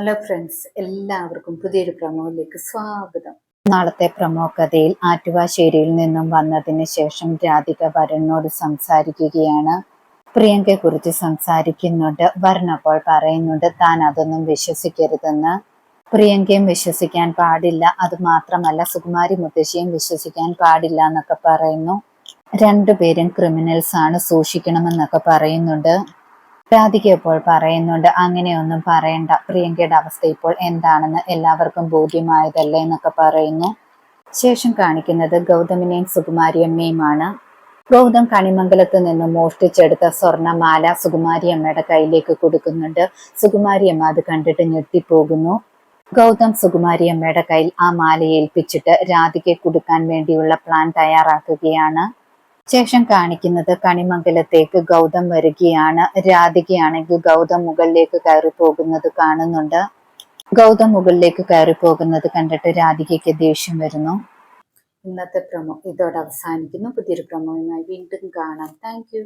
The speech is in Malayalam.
ഹലോ ഫ്രണ്ട്സ് എല്ലാവർക്കും പുതിയൊരു പ്രമോയിലേക്ക് സ്വാഗതം. നാളത്തെ പ്രമോ കഥയിൽ ആറ്റുവാശ്ശേരിയിൽ നിന്നും വന്നതിന് ശേഷം രാധിക വരനോട് സംസാരിക്കുകയാണ്. പ്രിയങ്കയെ കുറിച്ച് സംസാരിക്കുന്നുണ്ട്. വരൻ അപ്പോൾ പറയുന്നുണ്ട് താൻ അതൊന്നും വിശ്വസിക്കരുതെന്ന്. പ്രിയങ്കയും വിശ്വസിക്കാൻ പാടില്ല. അത് മാത്രമല്ല സുകുമാരി മുത്തശ്ശിയും വിശ്വസിക്കാൻ പാടില്ല എന്നൊക്കെ പറയുന്നു. രണ്ടുപേരും ക്രിമിനൽസ് ആണ് സൂക്ഷിക്കണമെന്നൊക്കെ പറയുന്നുണ്ട്. രാധിക ഇപ്പോൾ പറയുന്നുണ്ട് അങ്ങനെയൊന്നും പറയണ്ട. പ്രിയങ്കയുടെ അവസ്ഥ ഇപ്പോൾ എന്താണെന്ന് എല്ലാവർക്കും ബോധ്യമായതല്ലേ എന്നൊക്കെ പറയുന്നു. ശേഷം കാണിക്കുന്നത് ഗൗതമിനെയും സുകുമാരിയമ്മയുമാണ്. ഗൗതം കണിമംഗലത്ത് നിന്ന് മോഷ്ടിച്ചെടുത്ത സ്വർണമാല സുകുമാരിയമ്മയുടെ കയ്യിലേക്ക് കൊടുക്കുന്നുണ്ട്. സുകുമാരിയമ്മ അത് കണ്ടിട്ട് ഞെട്ടിപ്പോകുന്നു. ഗൗതം സുകുമാരിയമ്മയുടെ കയ്യിൽ ആ മാല ഏൽപ്പിച്ചിട്ട് രാധികയെ കൊടുക്കാൻ വേണ്ടിയുള്ള പ്ലാൻ തയ്യാറാക്കുകയാണ്. ശേഷം കാണിക്കുന്നത് കണിമംഗലത്തേക്ക് ഗൗതം വരികയാണ്. രാധികയാണെങ്കിൽ ഗൗതം മുകളിലേക്ക് കയറി പോകുന്നത് കാണുന്നുണ്ട്. ഗൗതം മുകളിലേക്ക് കയറി പോകുന്നത് കണ്ടിട്ട് രാധികയ്ക്ക് ദേഷ്യം വരുന്നു. ഇന്നത്തെ പ്രമോ ഇതോടെ അവസാനിക്കുന്നു. പുതിയൊരു പ്രമോയുമായി വീണ്ടും കാണാം. താങ്ക്